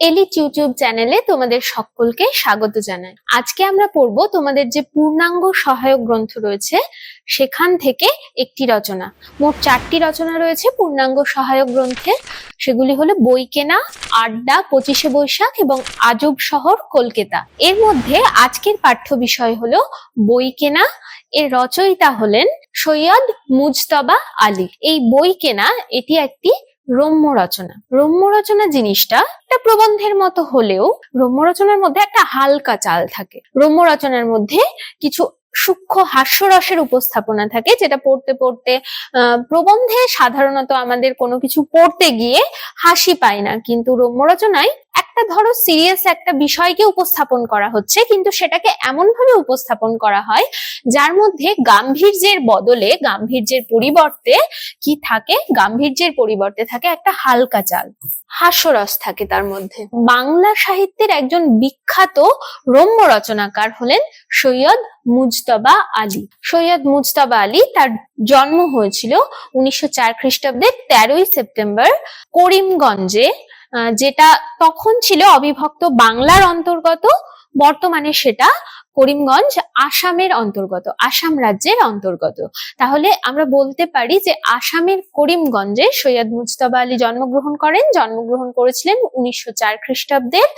Elite YouTube চ্যানেলে তোমাদের সকলকে স্বাগত জানাই। আজকে আমরা পড়ব তোমাদের যে পূর্ণাঙ্গ সহায়ক গ্রন্থ রয়েছে, সেখান থেকে একটি রচনা। মোট চারটি রচনা রয়েছে পূর্ণাঙ্গ সহায়ক গ্রন্থে। সেগুলি হলো বই কেনা আড্ডা, পঁচিশে বৈশাখ এবং আজব শহর, কলকাতা। এর মধ্যে আজকের পাঠ্য বিষয় হলো বই কেনা এর রচয়িতা হলেন সৈয়দ মুজতবা আলী। এই বই কেনা এটি একটি রম্য রচনা। রম্য রচনা জিনিসটা একটা প্রবন্ধের মতো হলেও রম্য রচনার মধ্যে একটা হালকা চাল থাকে। রম্য রচনার মধ্যে কিছু সূক্ষ্ম হাস্যরসের উপস্থাপনা থাকে যেটা পড়তে পড়তে প্রবন্ধে সাধারণত আমাদের কোনো কিছু পড়তে গিয়ে হাসি পায় না। কিন্তু রম্য রচনায় একটা ধরো সিরিয়াস একটা বিষয়কে উপস্থাপন করা হচ্ছে, কিন্তু সেটাকে এমন ভাবে উপস্থাপন করা হয়, যার মধ্যে গাম্ভীর্যের বদলে, গাম্ভীর্যের পরিবর্তে কি থাকে? গাম্ভীর্যের পরিবর্তে থাকে একটা হালকা চাল, হাস্যরস থাকে তার মধ্যে। বাংলা সাহিত্যের একজন বিখ্যাত রম্য রচনাকার হলেন সৈয়দ মুজতবা আলী। সৈয়দ মুজতবা আলী তার জন্ম হয়েছিল উনিশশো চার খ্রিস্টাব্দের তেরোই সেপ্টেম্বর করিমগঞ্জে যেটা তখন ছিল অবিভক্ত বাংলার অন্তর্গত, বর্তমানে সেটা করিমগঞ্জ আসামের অন্তর্গত, আসাম রাজ্যের অন্তর্গত। তাহলে আমরা বলতে পারি যে আসামের করিমগঞ্জে সৈয়দ মুজতবা আলী জন্মগ্রহণ করেন। জন্মগ্রহণ করেছিলেন উনিশশো চার খ্রিস্টাব্দের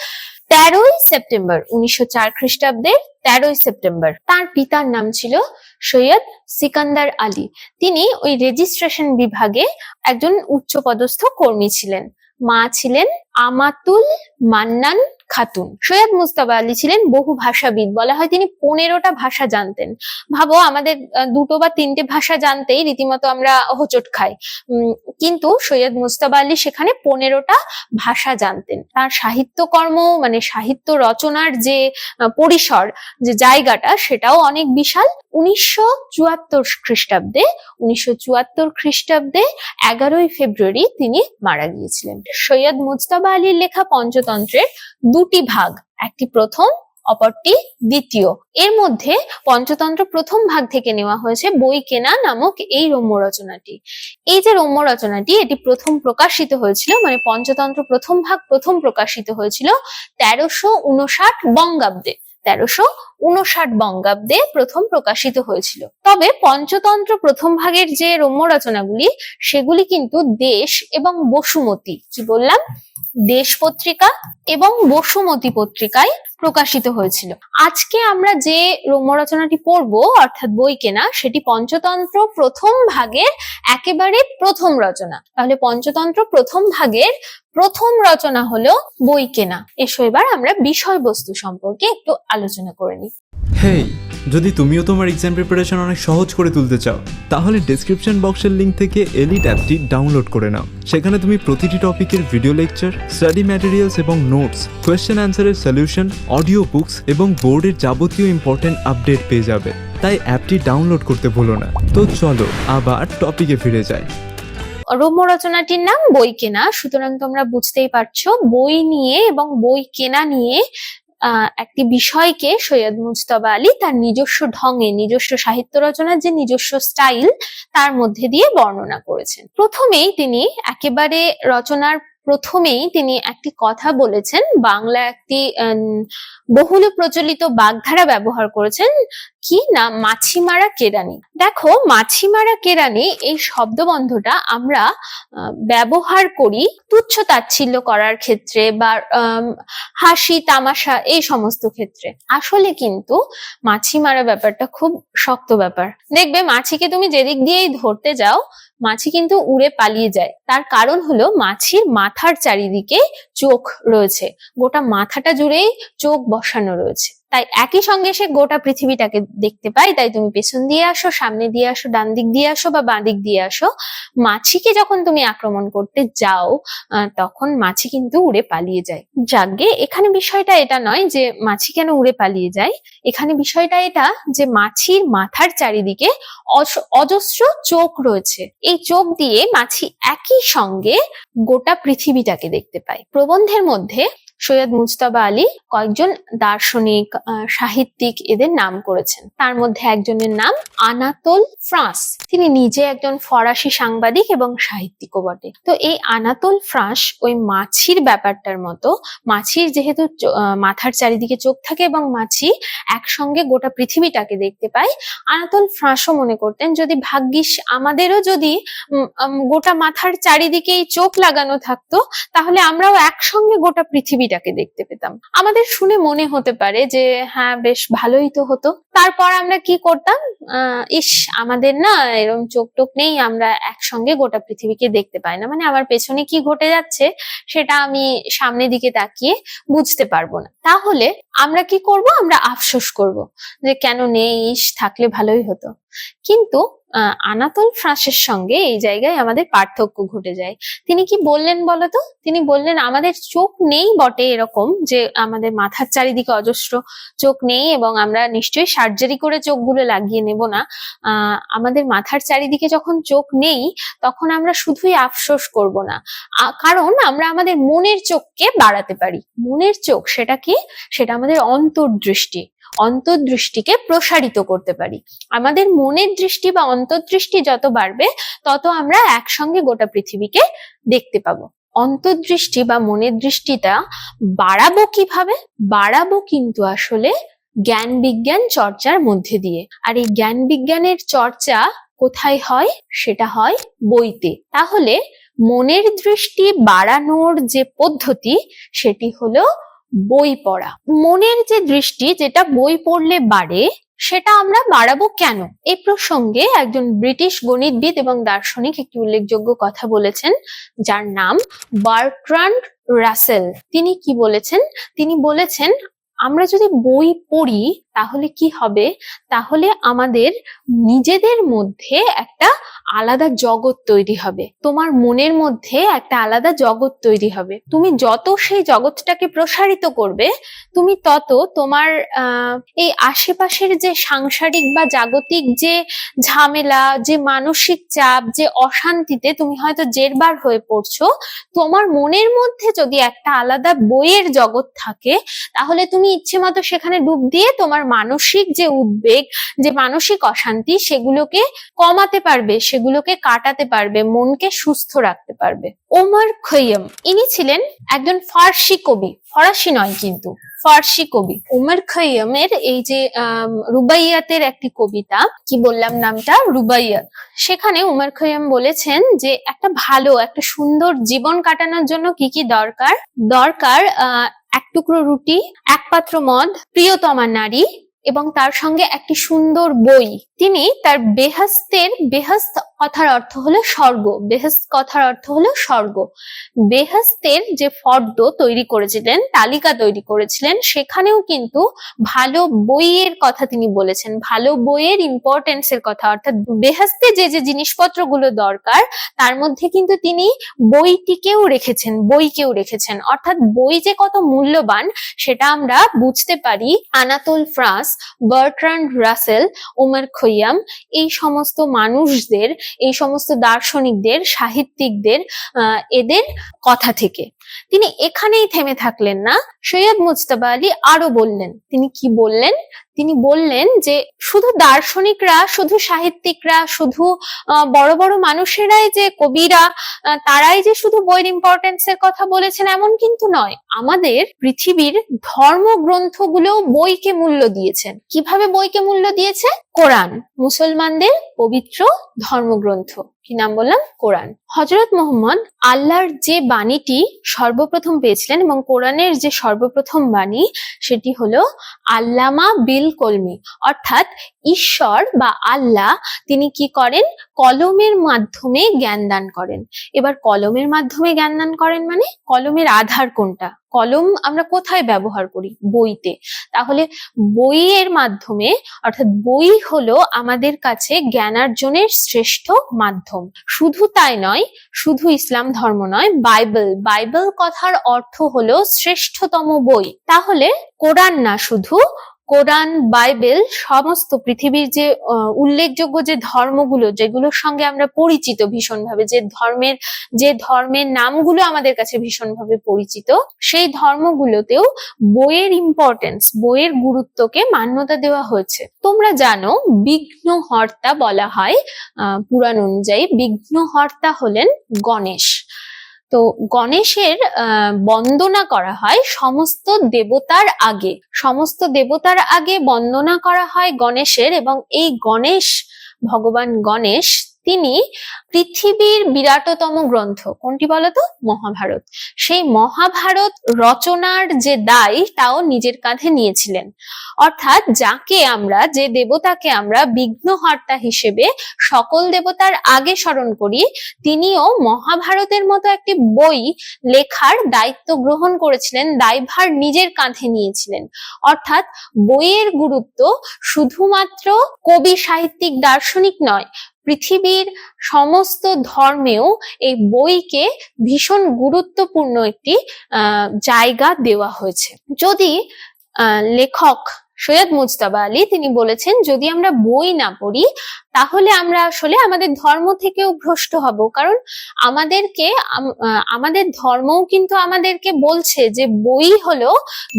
তেরোই সেপ্টেম্বর, উনিশশো চার খ্রিস্টাব্দের তেরোই সেপ্টেম্বর। তার পিতার নাম ছিল সৈয়দ সিকান্দার আলী। তিনি ওই রেজিস্ট্রেশন বিভাগে একজন উচ্চপদস্থ কর্মী ছিলেন। মা ছিলেন আমাতুল মান্নান খাতুন। সৈয়দ মুস্তাবা আলী ছিলেন বহু ভাষাবিদ। বলা হয় তিনি পনেরোটা ভাষা জানতেন। ভাবো আমাদের দুটো বা তিনটে ভাষা জানতেই রীতিমতো আমরা হোঁচট খাই। কিন্তু সৈয়দ মুস্তাবা আলী সেখানে পনেরোটা ভাষা জানতেন। তার সাহিত্যকর্ম মানে সাহিত্য রচনার যে পরিসর, যে জায়গাটা, সেটাও অনেক বিশাল। উনিশশো চুয়াত্তর খ্রিস্টাব্দে, উনিশশো চুয়াত্তর খ্রিস্টাব্দে এগারোই ফেব্রুয়ারি তিনি মারা গিয়েছিলেন। সৈয়দ মুজতাবা আলীর লেখা পঞ্চতন্ত্রের দুটি ভাগ, একটি প্রথম, অপরটি দ্বিতীয়। এর মধ্যে পঞ্চতন্ত্র প্রথম ভাগ থেকে নেওয়া হয়েছে বই কেনা নামক এই রম্য রচনাটি। এই যে রম্য রচনাটি, এটি প্রথম প্রকাশিত হয়েছিল মানে পঞ্চতন্ত্র প্রথম ভাগ প্রথম প্রকাশিত হয়েছিল তেরোশো উনষাট বঙ্গাব্দে। তেরোশো উনষাট বঙ্গাব্দে প্রথম প্রকাশিত হয়েছিল। তবে পঞ্চতন্ত্র প্রথম ভাগের যে রম্য রচনাগুলি, সেগুলি কিন্তু দেশ এবং বসুমতী, কি বললাম? দেশ পত্রিকা এবং বসুমতী পত্রিকায় প্রকাশিত হয়েছিল। আজকে আমরা যে রম্য রচনাটি পড়ব, অর্থাৎ বই কেনা, সেটি পঞ্চতন্ত্র প্রথম ভাগের একেবারে প্রথম রচনা। তাহলে পঞ্চতন্ত্র প্রথম ভাগের প্রথম রচনা হলো বই কেনা। এসো এবার আমরা বিষয়বস্তু সম্পর্কে একটু আলোচনা করে নিই। হেই, যদি তুমিও তোমার এক্সাম প্রিপারেশন অনেক সহজ করে তুলতে চাও, তাহলে ডেসক্রিপশন বক্সের লিঙ্ক থেকে এলিট অ্যাপটি ডাউনলোড করে নাও। সেখানে তুমি প্রতিটি টপিকের ভিডিও লেকচার স্টাডি ম্যাটেরিয়ালস এবং নোটস কোয়েশ্চেন অ্যান্সারের সলিউশন অডিও বুকস এবং বোর্ডের যাবতীয় ইম্পর্টেন্ট আপডেট পেয়ে যাবে। তাই অ্যাপটি ডাউনলোড করতে ভুলো না। তো চলো, আবার টপিকে ফিরে যাই। রম্য রচনাটির নাম বই কেনা। সুতরাং তোমরা বুঝতেই পারছ, বই নিয়ে এবং বই কেনা নিয়ে একটি বিষয়কে সৈয়দ মুজতবা আলী তার নিজস্ব ঢঙে, নিজস্ব সাহিত্য রচনার যে নিজস্ব স্টাইল, তার মধ্যে দিয়ে বর্ণনা করেছেন। প্রথমেই তিনি একেবারে রচনার প্রথমেই তিনি একটি কথা বলেছেন, বাংলা একটি বহুল প্রচলিত বাগধারা ব্যবহার করেছেন কি? না মাছি মারা কেরানি দেখো মাছি মারা কেরানি এই শব্দবন্ধটা আমরা ব্যবহার করি তুচ্ছ তাচ্ছিল্য করার ক্ষেত্রে বা হাসি, তামাশা, এই সমস্ত ক্ষেত্রে। আসলে কিন্তু মাছি মারা ব্যাপারটা খুব শক্ত ব্যাপার। দেখবে মাছিকে তুমি যেদিক দিয়েই ধরতে যাও, মাছি কিন্তু উড়ে পালিয়ে যায়। তার কারণ হলো মাছির মাথার চারিদিকে চোখ রয়েছে। গোটা মাথাটা জুড়েই চোখ বসানো রয়েছে। তাই একই সঙ্গে সে গোটা পৃথিবীটাকে দেখতে পায় তাই তুমি পেছন দিয়ে আসো, সামনে দিয়ে আসো, ডান দিক দিয়ে আসো বা বাঁ দিক দিয়ে আসো, মাছিকে যখন তুমি আক্রমণ করতে যাও তখন মাছি কিন্তু উড়ে পালিয়ে যায়। যাগে এখানে বিষয়টা এটা নয় যে মাছি কেন উড়ে পালিয়ে যায়, এখানে বিষয়টা এটা যে মাছির মাথার চারিদিকে অজ- অজস্র চোখ রয়েছে। এই চোখ দিয়ে মাছি একই সঙ্গে গোটা পৃথিবীটাকে দেখতে পায়। প্রবন্ধের মধ্যে সৈয়দ মুজতাবা আলী কয়েকজন দার্শনিক সাহিত্যিক এদের নাম করেছেন। তার মধ্যে একজনের নাম আনাতোল ফ্রান্স। তিনি নিজে একজন ফরাসি সাংবাদিক এবং সাহিত্যিকও বটে। তো এই আনাতোল ফ্রাঁস ওই মাছির ব্যাপারটার মতো, মাছির যেহেতু মাথার চারিদিকে চোখ থাকে এবং মাছি একসঙ্গে গোটা পৃথিবীটাকে দেখতে পায়, আনাতোল ফ্রাঁসও মনে করতেন, যদি ভাগ্যিস আমাদেরও যদি গোটা মাথার চারিদিকেই চোখ লাগানো থাকতো, তাহলে আমরাও একসঙ্গে গোটা পৃথিবীটাকে দেখতে পেতাম। আমাদের শুনে মনে হতে পারে যে হ্যাঁ বেশ ভালোই তো হতো। তারপর আমরা কি করতাম? ইস, আমাদের না এরকম চোখ টোক নেই, আমরা একসঙ্গে গোটা পৃথিবীকে দেখতে পাই না। মানে আমার পেছনে কি ঘটে যাচ্ছে সেটা আমি সামনের দিকে তাকিয়ে বুঝতে পারব না। তাহলে আমরা কি করব? আমরা আফসোস করব যে কেন নেই থাকলে ভালোই হতো। কিন্তু আনাতোল ফ্রান্সের সঙ্গে এই জায়গায় আমাদের পার্থক্য ঘটে যায়। তিনি কি বললেন বলতো? তিনি বললেন, আমাদের চোখ নেই বটে এরকম যে আমাদের মাথার চারিদিকে অজস্র চোখ নেই এবং আমরা নিশ্চয়ই সার্জারি করে চোখগুলো লাগিয়ে নেব না। আমাদের মাথার চারিদিকে যখন চোখ নেই, তখন আমরা শুধুই আফসোস করব না। কারণ আমরা আমাদের মনের চোখকে বাড়াতে পারি। মনের চোখ সেটা কি? সেটা আমাদের অন্তর্দৃষ্টি। অন্তর্দৃষ্টিকে প্রসারিত করতে পারি। আমাদের মনের দৃষ্টি বা অন্তর্দৃষ্টি যত বাড়বে, তত আমরা একসঙ্গে গোটা পৃথিবীকে দেখতে পাবো। অন্তর্দৃষ্টি বা মনের দৃষ্টিটা বাড়াবো কীভাবে? বাড়াবো কিন্তু আসলে জ্ঞান বিজ্ঞান চর্চার মধ্যে দিয়ে। আর এই জ্ঞান বিজ্ঞানের চর্চা কোথায় হয়? সেটা হয় বইতে। তাহলে মনের দৃষ্টি বাড়ানোর যে পদ্ধতি, সেটি হলো বই পড়া। মনের যে দৃষ্টি যেটা বই পড়লে বাড়ে, সেটা আমরা বাড়াবো কেন? এই প্রসঙ্গে একজন ব্রিটিশ গণিতবিদ এবং দার্শনিক একটি উল্লেখযোগ্য কথা বলেছেন, যার নাম বার্ট্রান্ড রাসেল। তিনি কি বলেছেন? তিনি বলেছেন, আমরা যদি বই পড়ি তাহলে কি হবে? তাহলে আমাদের নিজেদের মধ্যে একটা আলাদা জগৎ তৈরি হবে। তোমার মনের মধ্যে একটা আলাদা জগৎ তৈরি হবে। তুমি যত সেই জগৎটাকে প্রসারিত করবে, তুমি তত তোমার এই আশেপাশের যে সাংসারিক বা জাগতিক যে ঝামেলা, যে মানসিক চাপ, যে অশান্তিতে তুমি হয়তো জেরবার হয়ে পড়ছো, তোমার মনের মধ্যে যদি একটা আলাদা বইয়ের জগৎ থাকে, তাহলে তুমি ইচ্ছে মতো সেখানে ডুব দিয়ে তোমার মানসিক যে উদ্বেগ, যে মানসিক অশান্তি সেগুলোকে কমাতে পারবে, সেগুলোকে কাটাতে পারবে, মনকে সুস্থ রাখতে পারবে। ওমর খৈয়ম, ইনি ছিলেন একজন ফার্সি কবি, ফরাসি নয় কিন্তু, ফার্সি কবি। উমর খৈয়মের এই যে রুবাইয়াতের একটি কবিতা, কি বললাম নামটা? রুবাইয়াত সেখানে উমর খৈয়ম বলেছেন যে, একটা ভালো, একটা সুন্দর জীবন কাটানোর জন্য কি কি দরকার? দরকার টুকরো রুটি এক পাত্র মদ প্রিয়তমা নারী এবং তার সঙ্গে একটি সুন্দর বই। তিনি তার বেহাস্তের, বেহাস্ত কথার অর্থ হলো স্বর্গ, বেহাস্ত কথার অর্থ হলো স্বর্গ। বেহাস্তের যে ফর্দ তৈরি করেছিলেন, তালিকা তৈরি করেছিলেন, সেখানেও কিন্তু ভালো বইয়ের কথা তিনি বলেছেন, ভালো বইয়ের ইম্পর্টেন্স এর কথা। অর্থাৎ বেহাস্তে যে যে জিনিসপত্রগুলো দরকার, তার মধ্যে কিন্তু তিনি বইটিকেও রেখেছেন, বইকেও রেখেছেন। অর্থাৎ বই যে কত মূল্যবান, সেটা আমরা বুঝতে পারি। Anatole France, Bertrand Russell Omar Khayyam এই সমস্ত মানুষদের, এই সমস্ত দার্শনিকদের, সাহিত্যিকদের এদের কথা থেকে। তিনি এখানেই থেমে থাকলেন না। সৈয়দ মুজতাবা আলী আরও বললেন, তিনি কি বললেন? তিনি বললেন যে শুধু দার্শনিকরা, শুধু সাহিত্যিকরা, শুধু বড় বড় মানুষেরাই যে কবিরা তারাই যে শুধু বইয়ের ইম্পর্টেন্স এর কথা বলেছেন এমন কিন্তু নয়। আমাদের পৃথিবীর ধর্মগ্রন্থগুলো বইকে মূল্য দিয়েছেন। কীভাবে বইকে মূল্য দিয়েছে? কোরআন, মুসলমানদের পবিত্র ধর্মগ্রন্থ। কি নাম বললাম? কোরআন। হজরত মোহাম্মদ আল্লাহর যে বাণীটি সর্বপ্রথম পেয়েছিলেন এবং কোরআনের যে সর্বপ্রথম বাণী সেটি হলো আল্লামা বিল কলমি। অর্থাৎ ঈশ্বর বা আল্লাহ তিনি কি করেন? কলমের মাধ্যমে জ্ঞান দান করেন। এবার কলমের মাধ্যমে জ্ঞান দান করেন মানে? কলমের আধার কোনটা? কলম আমরা কোথায় ব্যবহার করি? বইতে। তাহলে বইয়ের মাধ্যমে, অর্থাৎ বই হলো আমাদের কাছে জ্ঞানার্জনের শ্রেষ্ঠ মাধ্যম। শুধু তাই নয়, শুধু ইসলাম ধর্ম নয়, বাইবেল। বাইবেল কথার অর্থ হলো শ্রেষ্ঠতম বই। তাহলে কোরআন না শুধু কোরআন বাইবেল সমস্ত পৃথিবীর যে উল্লেখযোগ্য যে ধর্মগুলো যেগুলোর সঙ্গে আমরা পরিচিত ভীষণভাবে যে ধর্মের যে ধর্মের নামগুলো আমাদের কাছে ভীষণভাবে পরিচিত সেই ধর্মগুলোতেও বইয়ের ইম্পর্টেন্স বইয়ের গুরুত্বকে মান্যতা দেওয়া হয়েছে। তোমরা জানো বিঘ্নহর্তা বলা হয় আহ, পুরাণ অনুযায়ী বিঘ্নহর্তা হলেন গণেশ। তো গণেশের বন্দনা করা হয় সমস্ত দেবতার আগে। সমস্ত দেবতার আগে বন্দনা করা হয় গণেশের এবং এই গণেশ, ভগবান গণেশ তিনি পৃথিবীর বিরাটতম গ্রন্থ। কোনটি বলতো? মহাভারত। সেই মহাভারত রচনার যে দায়, তাও নিজের কাঁধে নিয়েছিলেন। অর্থাৎ যাকে আমরা, যে দেবতাকে আমরা বিঘ্নহর্তা হিসেবে সকল দেবতার আগে স্মরণ করি, তিনিও মহাভারতের মতো একটি বই লেখার দায়িত্ব গ্রহণ করেছিলেন, দায়ভার নিজের কাঁধে নিয়েছিলেন। অর্থাৎ বইয়ের গুরুত্ব শুধুমাত্র কবি সাহিত্যিক দার্শনিক নয় পৃথিবীর সমস্ত ধর্মেও এই বইকে ভীষণ গুরুত্বপূর্ণ একটি জায়গা দেওয়া হয়েছে। যদি লেখক সৈয়দ মুজতাবা আলী তিনি বলেছেন, যদি আমরা বই না পড়ি তাহলে আমরা আসলে আমাদের ধর্ম থেকেও ভ্রষ্ট হব। কারণ আমাদেরকে আমাদের ধর্মও কিন্তু আমাদেরকে বলছে যে বই হলো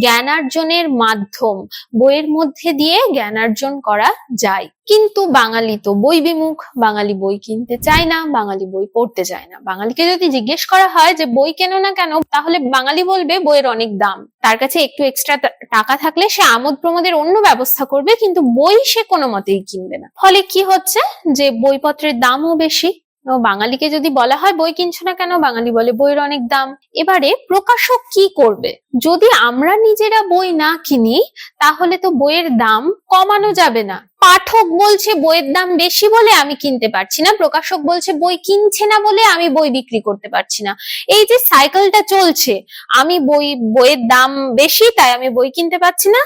জ্ঞানার্জনের মাধ্যম। বইয়ের মধ্যে দিয়ে জ্ঞানার্জন করা যায়। কিন্তু বাঙালি তো বই বিমুখ, বাঙালি বই কিনতে চায় না, বাঙালি বই পড়তে চায় না। বাঙালিকে যদি জিজ্ঞেস করা হয় যে বই কেন না কেন, তাহলে বাঙালি বলবে বইয়ের অনেক দাম। তার কাছে একটু এক্সট্রা টাকা থাকলে সে আমোদ প্রমোদের অন্য ব্যবস্থা করবে, কিন্তু বই সে কোনো মতেই কিনবে না। ফলে কি হচ্ছে? যে বইপত্রের দামও বেশি। বাঙালিকে যদি বলা হয় বই কিনছো না কেন? বাঙালি বলে বইয়ের অনেক দাম। এবারে প্রকাশক কি করবে? যদি আমরা নিজেরা বই না কিনি, তাহলে তো বইয়ের দাম কমানো যাবে না। পাঠক বলছে বইয়ের দাম বেশি বলে আমি কিনতে পারছি না, প্রকাশক বলছে বই কিনছে না বলে আমি বই বিক্রি করতে পারছি না। এই যে সাইকেলটা চলছে, আমি বই, বইয়ের দাম বেশি, তাই আমি বই কিনতে পারছি না।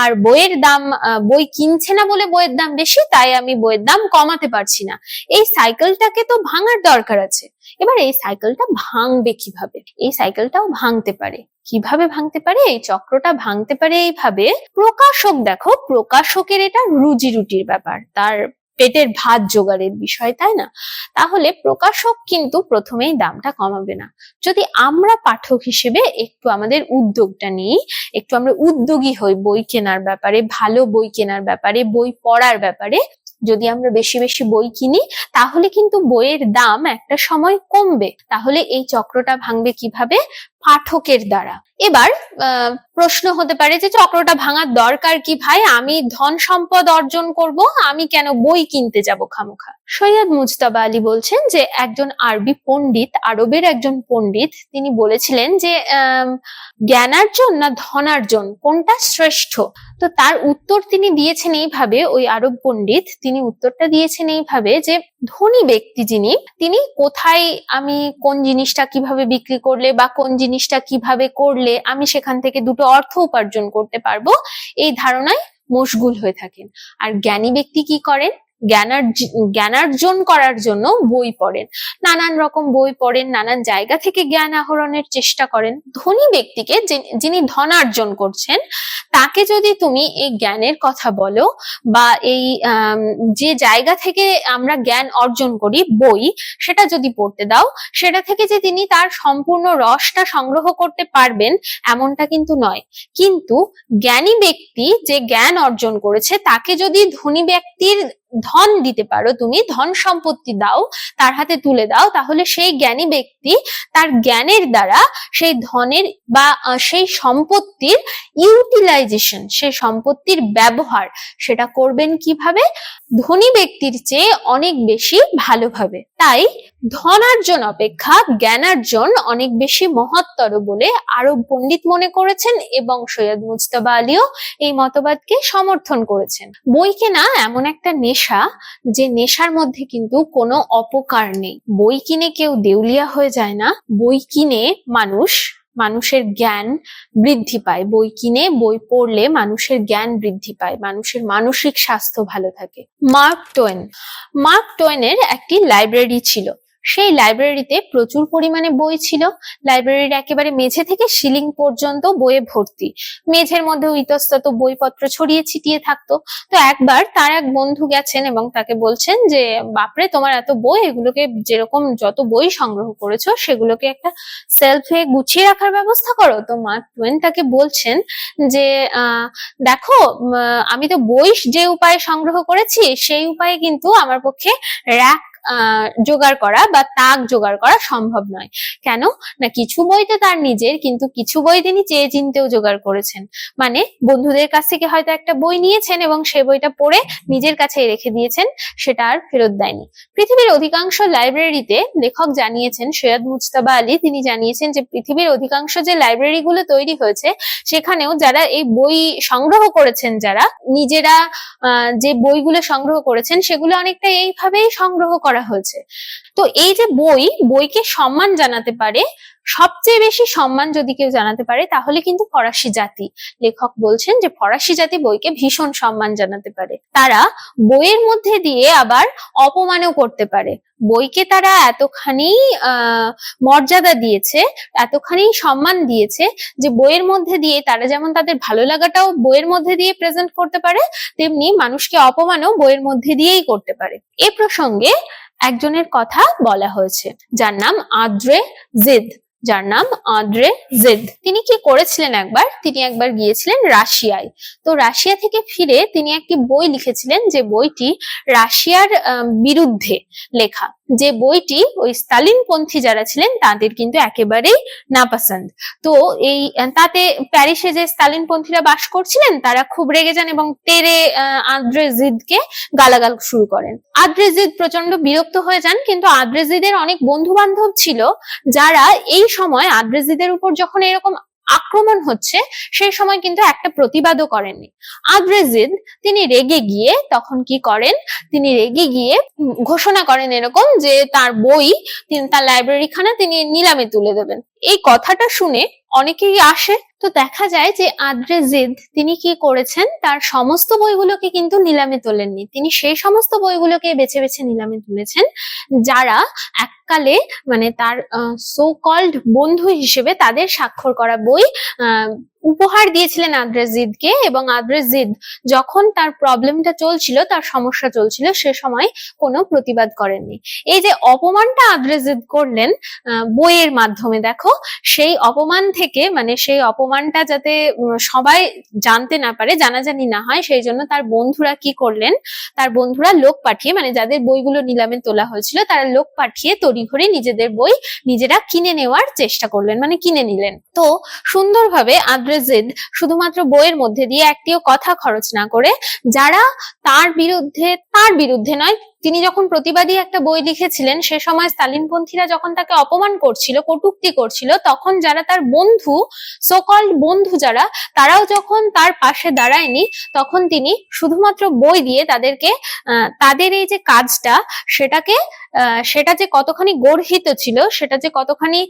আর বইয়ের দাম বই কিনছে না বলে বইয়ের দাম বেশি, তাই আমি বইয়ের দাম কমাতে পারছি না। এই সাইকেলটাকে তো ভাঙার দরকার আছে। এবার এই সাইকেলটা ভাঙবে কীভাবে? এই সাইকেলটাও ভাঙতে পারে। কীভাবে ভাঙতে পারে? এই চক্রটা ভাঙতে পারে এইভাবে প্রকাশক দেখো, প্রকাশকের এটা রুজি রুটির ব্যাপার। তার পেটের ভাত জোগাড়ের বিষয়, তাই না? তাহলে প্রকাশক কিন্তু প্রথমেই দামটা কমাবে না। যদি আমরা পাঠক হিসেবে একটু আমাদের উদ্যোগটা নিই, একটু আমরা উদ্যোগী হই বই কেনার ব্যাপারে, ভালো বই কেনার ব্যাপারে, বই পড়ার ব্যাপারে যদি আমরা বেশি বেশি বই কিনি, তাহলে কিন্তু বইয়ের দাম একটা সময় কমবে। তাহলে এই চক্রটা ভাঙবে কীভাবে? পাঠকের দ্বারা। এবার প্রশ্ন হতে পারে যে চক্রটা ভাঙার দরকার কি ভাই? আমি ধন সম্পদ অর্জন করব, আমি কেন বই কিনতে যাব খামোখা? সৈয়দ মুজতাবা আলী বলছেন যে একজন আরবি পণ্ডিত, আরবের একজন পণ্ডিত, তিনি বলেছিলেন যে জ্ঞানার্জন না ধনার্জন, কোনটা শ্রেষ্ঠ? তো তার উত্তর তিনি দিয়েছেন এইভাবে, ওই আরব পণ্ডিত, তিনি উত্তরটা দিয়েছেন এইভাবে যে ধনী ব্যক্তি যিনি, তিনি কোথায়, আমি কোন জিনিসটা কীভাবে বিক্রি করলে বা কোন জিনিসটা কীভাবে করলে আমি সেখান থেকে দুটো অর্থ উপার্জন করতে পারব। এই ধারণায় মশগুল হয়ে থাকেন। আর জ্ঞানী ব্যক্তি কি করেন? জ্ঞানার্জন করার জন্য বই পড়েন। নানান রকম বই পড়েন, নানান জায়গা থেকে জ্ঞান আহরণের চেষ্টা করেন। ধনী ব্যক্তিকে যিনি- ধনার্জন করছেন, তাকে যদি তুমি এই জ্ঞানের কথা বলো বা এই যে জায়গা থেকে আমরা জ্ঞান অর্জন করি, বই, সেটা যদি পড়তে দাও, সেটা থেকে যে তিনি তার সম্পূর্ণ রসটা সংগ্রহ করতে পারবেন, এমনটা কিন্তু নয়। কিন্তু জ্ঞানী ব্যক্তি যে জ্ঞান অর্জন করেছে, তাকে যদি ধনী ব্যক্তির ধন দিতে পারো, তুমি ধন সম্পত্তি দাও, তার হাতে তুলে দাও, তাহলে সেই জ্ঞানী ব্যক্তি তার জ্ঞানের দ্বারা সেই ধনের বা সেই সম্পত্তির ইউটিলাইজেশন সেই সম্পত্তির ব্যবহার সেটা করবেন কীভাবে? ধনী ব্যক্তির চেয়ে অনেক বেশি ভালোভাবে। তাই ধনার্জন অপেক্ষা, জ্ঞানার্জন অনেক বেশি মহত্তর বলে আরব পণ্ডিত মনে করেছেন এবং সৈয়দ মুজতাবা আলীও এই মতবাদকে সমর্থন করেছেন। বই কেনা এমন একটা নেশা যে নেশার মধ্যে কিন্তু কোনো অপকার নেই। বই কিনে কেউ দেউলিয়া হয়ে যায় না। বই কিনে মানুষ, মানুষের জ্ঞান বৃদ্ধি পায়। বই কিনে বই পড়লে মানুষের জ্ঞান বৃদ্ধি পায়। মানুষের মানসিক স্বাস্থ্য ভালো থাকে। Mark two one. মার্ক টোয়েনের একটি লাইব্রেরি ছিল। সেই লাইব্রেরিতে প্রচুর পরিমাণে বই ছিল। লাইব্রেরির একেবারে মেঝে থেকে সিলিং পর্যন্ত বইয়ে ভর্তি। মেঝের মধ্যে ইতস্তত বইপত্র ছড়িয়ে ছিটিয়ে থাকতো। তো একবার তার এক বন্ধু গেছেন এবং তাকে বলছেন যে, বাপরে, তোমার এত বই, এগুলোকে যেরকম যত বই সংগ্রহ করেছ, সেগুলোকে একটা সেলফে গুছিয়ে রাখার ব্যবস্থা করো। তো মার্ক টুয়েন তাকে বলছেন যে দেখো আমি তো বই যে উপায়ে সংগ্রহ করেছি, সেই উপায়ে কিন্তু আমার পক্ষে র্যাক জোগাড় করা বা তাক জোগাড় করা সম্ভব নয়। কেন? না, কিছু বই তো তার নিজের, কিন্তু কিছু বই তিনি চেয়ে চিনতেও জোগাড় করেছেন। মানে বন্ধুদের কাছ থেকে হয়তো একটা বই নিয়েছেন এবং সে বইটা পড়ে নিজের কাছে রেখে দিয়েছেন, সেটা আর ফেরত দেয়নি। পৃথিবীর অধিকাংশ লাইব্রেরিতে লেখক জানিয়েছেন, সৈয়দ মুজতাবা আলী, তিনি জানিয়েছেন যে পৃথিবীর অধিকাংশ যে লাইব্রেরিগুলো তৈরি হয়েছে, সেখানেও যারা এই বই সংগ্রহ করেছেন, যারা নিজেরা যে বইগুলো সংগ্রহ করেছেন, সেগুলো অনেকটা এইভাবেই সংগ্রহ করা হয়েছে। তো এই যে বই, বইকে সম্মান জানাতে পারে, সবচেয়ে বেশি সম্মান যদি কেউ জানাতে পারে, তাহলে কিন্তু ফরাসি জাতি। লেখক বলছেন যে ফরাসি জাতি বইকে ভীষণ সম্মান জানাতে পারে। তারা বইয়ের মধ্যে দিয়ে আবার অপমানও করতে পারে। বইকে তারা এতখানি মর্যাদা দিয়েছে, এতখানি সম্মান দিয়েছে যে বইয়ের মধ্যে দিয়ে তারা যেমন তাদের ভালো লাগাটাও বইয়ের মধ্যে দিয়ে প্রেজেন্ট করতে পারে, তেমনি মানুষকে অপমানও বইয়ের মধ্যে দিয়েই করতে পারে। এ প্রসঙ্গে একজনের কথা বলা হয়েছে। যার নাম আদ্রে জিদ। যার নাম আদ্রে জেদ। তিনি কি করেছিলেন একবার? তিনি একবার গিয়েছিলেন রাশিয়ায়। তো রাশিয়া থেকে ফিরে তিনি একটি বই লিখেছিলেন, যে বইটি রাশিয়ার বিরুদ্ধে লেখা। যে বইটি ওই স্তালিনপন্থী যারা ছিলেন তাদের কিন্তু একেবারেই নাপাসন্দ তো এই, তাতে প্যারিসে যে স্তালিনপন্থীরা বাস করছিলেন, তারা খুব রেগে যান এবং তেরে আদ্রেজিদকে গালাগাল শুরু করেন। আদ্রেজিদ প্রচণ্ড বিরক্ত হয়ে যান, কিন্তু আদ্রেজিদের অনেক বন্ধু বান্ধব ছিল যারা এই সময় আদ্রেজিদের উপর যখন এরকম আক্রমণ হচ্ছে, সেই সময় কিন্তু একটা প্রতিবাদও করেননি। আদ্রেজিদ তিনি রেগে গিয়ে তখন কি করেন? তিনি রেগে গিয়ে ঘোষণা করেন এরকম যে তার বই তিনি, তার লাইব্রেরিখানা তিনি নিলামে তুলে দেবেন। এই কথাটা শুনে অনেকেই আসে। তো দেখা যায় যে আদ্রে জিদ তিনি কি করেছেন? তার সমস্ত বইগুলোকে কিন্তু নিলামে তোলেননি। তিনি সেই সমস্ত বইগুলোকে বেছে বেছে নিলামে তুলেছেন, যারা এককালে মানে তার সো কল্ড বন্ধু হিসেবে তাদের স্বাক্ষর করা বই উপহার দিয়েছিলেন আদ্রেজিদকে এবং আদ্রেজিদ যখন তার প্রবলেমটা চলছিল, তার সমস্যা চলছিল, সে সময় কোনো প্রতিবাদ করেননি। এই যে অপমানটা আদ্রেজিদ করলেন বইয়ের মাধ্যমে, দেখো, সেই অপমান থেকে মানে সেই অপমানটা যাতে সবাই জানতে না পারে, জানাজানি না হয়, সেই জন্য তার বন্ধুরা কি করলেন, তার বন্ধুরা লোক পাঠিয়ে মানে যাদের বইগুলো নিলামে তোলা হয়েছিল, তারা লোক পাঠিয়ে তড়িঘড়ি নিজেদের বই নিজেরা কিনে নেওয়ার চেষ্টা করলেন মানে কিনে নিলেন। তো সুন্দরভাবে আদ্রেজিদ শুধুমাত্র বইয়ের মধ্যে দিয়ে একটিও কথা খরচ না করে, যারা তার বিরুদ্ধে তার বিরুদ্ধে নয় তিনি যখন প্রতিবাদী একটা বই লিখেছিলেন, সে সময় স্তালিনপন্থীরা যখন তাকে অপমান করছিল, কটুক্তি করছিল, তখন যারা তার বন্ধু সোকল্ড বন্ধু যারা, তারাও যখন তার পাশে দাঁড়ায়নি, তখন তিনি শুধুমাত্র বই দিয়ে তাদেরকে তাদের এই যে কাজটা, সেটাকে সেটা যে কতখানি গর্হিত ছিল, সেটা যে কতখানি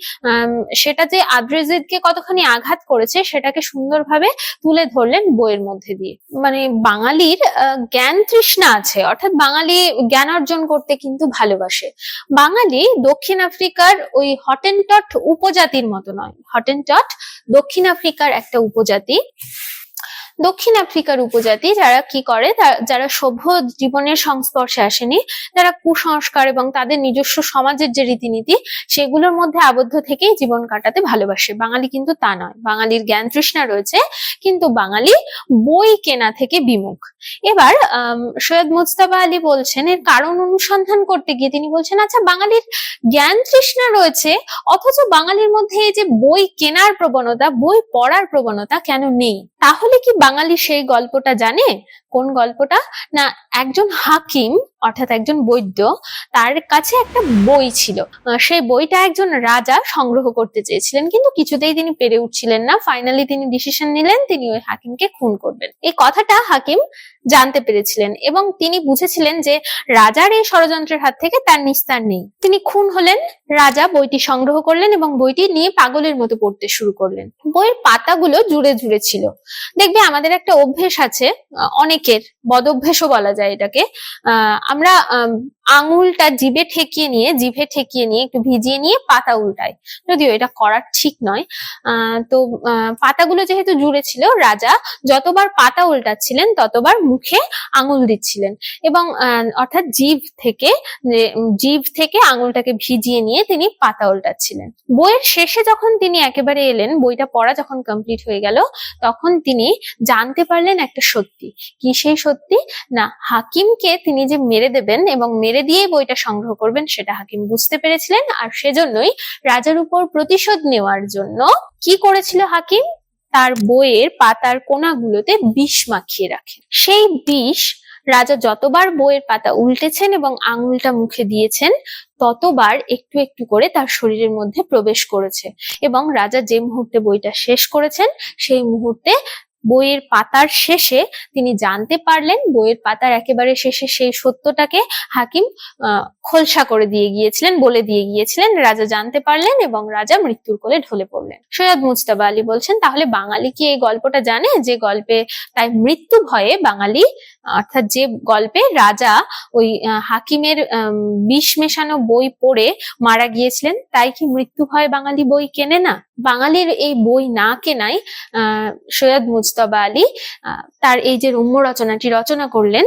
সেটা যে আদ্রেজিদকে কতখানি আঘাত করেছে, সেটাকে সুন্দরভাবে তুলে ধরলেন বইয়ের মধ্যে দিয়ে। মানে বাঙালির জ্ঞান তৃষ্ণা আছে, অর্থাৎ বাঙালি জ্ঞান অর্জন করতে কিন্তু ভালোবাসে। বাঙালি দক্ষিণ আফ্রিকার ওই হটেনটট উপজাতির মতো নয়। হটেনটট দক্ষিণ আফ্রিকার একটা উপজাতি। দক্ষিণ আফ্রিকার উপজাতি যারা কি করে যারা সভ্য জীবনের সংস্পর্শে আসেনি যারা কুসংস্কার এবং তাদের নিজস্ব সমাজের যে রীতিনীতি, সেগুলোর মধ্যে আবদ্ধ থেকেই জীবন কাটাতে ভালোবাসে। বাঙালি কিন্তু তা নয়। বাঙালির জ্ঞান তৃষ্ণা রয়েছে, কিন্তু বাঙালি বই কেনা থেকে বিমুখ। এবার সৈয়দ মুজতাবা আলী বলছেন, এর কারণ অনুসন্ধান করতে গিয়ে তিনি বলছেন আচ্ছা বাঙালির জ্ঞান তৃষ্ণা রয়েছে, অথচ বাঙালির মধ্যে এই যে বই কেনার প্রবণতা, বই পড়ার প্রবণতা কেন নেই? তাহলে কি বাঙালি সেই গল্পটা জানে? কোন গল্পটা? না একজন হাকিম অর্থাৎ একজন বৈদ্য, তার কাছে একটা বই ছিল। সেই বইটা একজন রাজা সংগ্রহ করতে চেয়েছিলেন, কিন্তু কিছুতেই তিনি পেরে উঠছিলেন না। ফাইনালি তিনি ডিসিশন নিলেন, তিনি ওই হাকিমকে খুন করবেন। এই কথাটা হাকিম জানতে পেরেছিলেন এবং তিনি বুঝেছিলেন যে রাজার এই ষড়যন্ত্রের হাত থেকে তার নিস্তার নেই। তিনি খুন হলেন, রাজা বইটি সংগ্রহ করলেন এবং বইটি নিয়ে পাগলের মতো পড়তে শুরু করলেন। বইয়ের পাতাগুলো জুড়ে জুড়ে ছিল। দেখবে আমাদের একটা অভ্যেস আছে অনেকের, বদভ্যেসও বলা যায় এটাকে। আমরা আম, আঙুলটা জিভে ঠেকিয়ে নিয়ে, জিভে ঠেকিয়ে নিয়ে একটু ভিজিয়ে নিয়ে পাতা উল্টাই যদিও এটা করার ঠিক নয়। তো পাতাগুলো যেহেতু জুড়ে ছিল, রাজা যতবার পাতা উল্টাচ্ছিলেন, ততবার মুখে আঙুল দিচ্ছিলেন। এবং অর্থাৎ জিভ থেকে জিভ থেকে আঙুলটাকে ভিজিয়ে নিয়ে তিনি পাতা উল্টাচ্ছিলেন। বইয়ের শেষে যখন তিনি একেবারে এলেন, বইটা পড়া যখন কমপ্লিট হয়ে গেল, তখন তিনি জানতে পারলেন একটা সত্যি। কি সেই সত্যি? না, হাকিমকে তিনি যে মেরে দেবেন এবং মেরে দিয়ে বইটা সংগ্রহ করবেন সেটা হাকিম বুঝতে পেরেছিলেন। আর সেজন্যই রাজার উপর প্রতিশোধ নেওয়ার জন্য কি করেছিল হাকিম? তার বইয়ের পাতার কোনাগুলোতে বিষ মাখিয়ে রাখে সেই বিষ রাজা যতবার বইয়ের পাতা উল্টেছেন এবং আঙুলটা মুখে দিয়েছেন, ততবার একটু একটু করে তার শরীরের মধ্যে প্রবেশ করেছে। এবং রাজা যে মুহূর্তে বইটা শেষ করেছেন, সেই মুহূর্তে বইয়ের পাতার শেষে তিনি জানতে পারলেন, বইয়ের পাতার একেবারে শেষে সেই সত্যটাকে হাকিম খোলসা করে দিয়ে গিয়েছিলেন, বলে দিয়ে গিয়েছিলেন। রাজা জানতে পারলেন এবং রাজা মৃত্যুর কোলে ঢলে পড়লেন। সৈয়দ মুজতাবা আলী বলছেন, তাহলে বাঙালি কি এই গল্পটা জানে? যে গল্পে তাই মৃত্যু ভয়ে বাঙালি, অর্থাৎ যে গল্পে রাজা ওই হাকিমের বিষ মেশানো বই পড়ে মারা গিয়েছিলেন, তাই কি মৃত্যু ভয়ে বাঙালি বই কেনে না? বাঙালির এই বই না কেনাই আহ, সৈয়দ মুজতবা আলী তার এই যে রম্য রচনাটি রচনা করলেন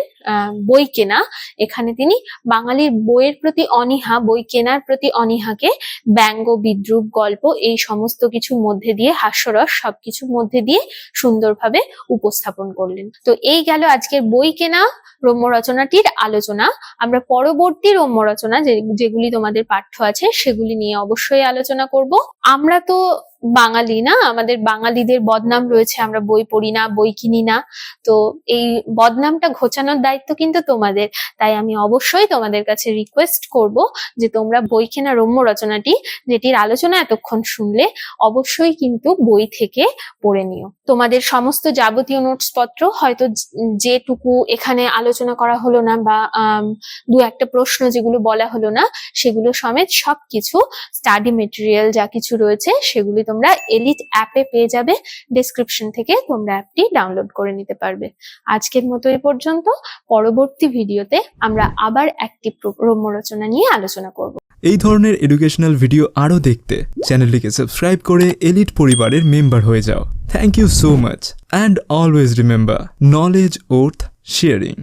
বই কেনা। এখানে তিনি বাঙালির বইয়ের প্রতি অনীহা, বই কেনার প্রতি অনীহাকে ব্যঙ্গ, বিদ্রুপ, গল্প এই সমস্ত কিছুর মধ্যে দিয়ে, হাস্যরস সবকিছুর মধ্যে দিয়ে সুন্দরভাবে উপস্থাপন করলেন। তো এই গেল আজকের বই কেনা রম্য রচনাটির আলোচনা। আমরা পরবর্তী রম্য রচনা যেগুলি তোমাদের পাঠ্য আছে, সেগুলি নিয়ে অবশ্যই আলোচনা করব। আমরা তো বাঙালি না? আমাদের বাঙালিদের বদনাম রয়েছে, আমরা বই পড়ি না, বই কিনি না। তো এই বদনামটা ঘোচানোর দায়িত্ব কিন্তু তোমাদের। তাই আমি অবশ্যই তোমাদের কাছে রিকোয়েস্ট করব যে তোমরা বই কেনা রম্য রচনাটি, যেটির আলোচনা এতক্ষণ শুনলে, অবশ্যই কিন্তু বই থেকে পড়ে নিও। তোমাদের সমস্ত যাবতীয় নোটস পত্র, হয়তো যেটুকু এখানে আলোচনা করা হলো না বা দু একটা প্রশ্ন যেগুলো বলা হলো না, সেগুলো সমেত সবকিছু স্টাডি মেটেরিয়াল যা কিছু রয়েছে, সেগুলি তোমরা এলিট অ্যাপে পেয়ে যাবে। ডেসক্রিপশন থেকে তোমরা অ্যাপটি ডাউনলোড করে নিতে পারবে। আজকের মতো এ পর্যন্ত। পরবর্তী ভিডিওতে আমরা আবার একটি রম্য রচনা নিয়ে আলোচনা করব। এই ধরনের এডুকেশনাল ভিডিও আরও দেখতে চ্যানেলটিকে সাবস্ক্রাইব করে এলিট পরিবারের মেম্বার হয়ে যাও। Thank you so much and always remember knowledge worth sharing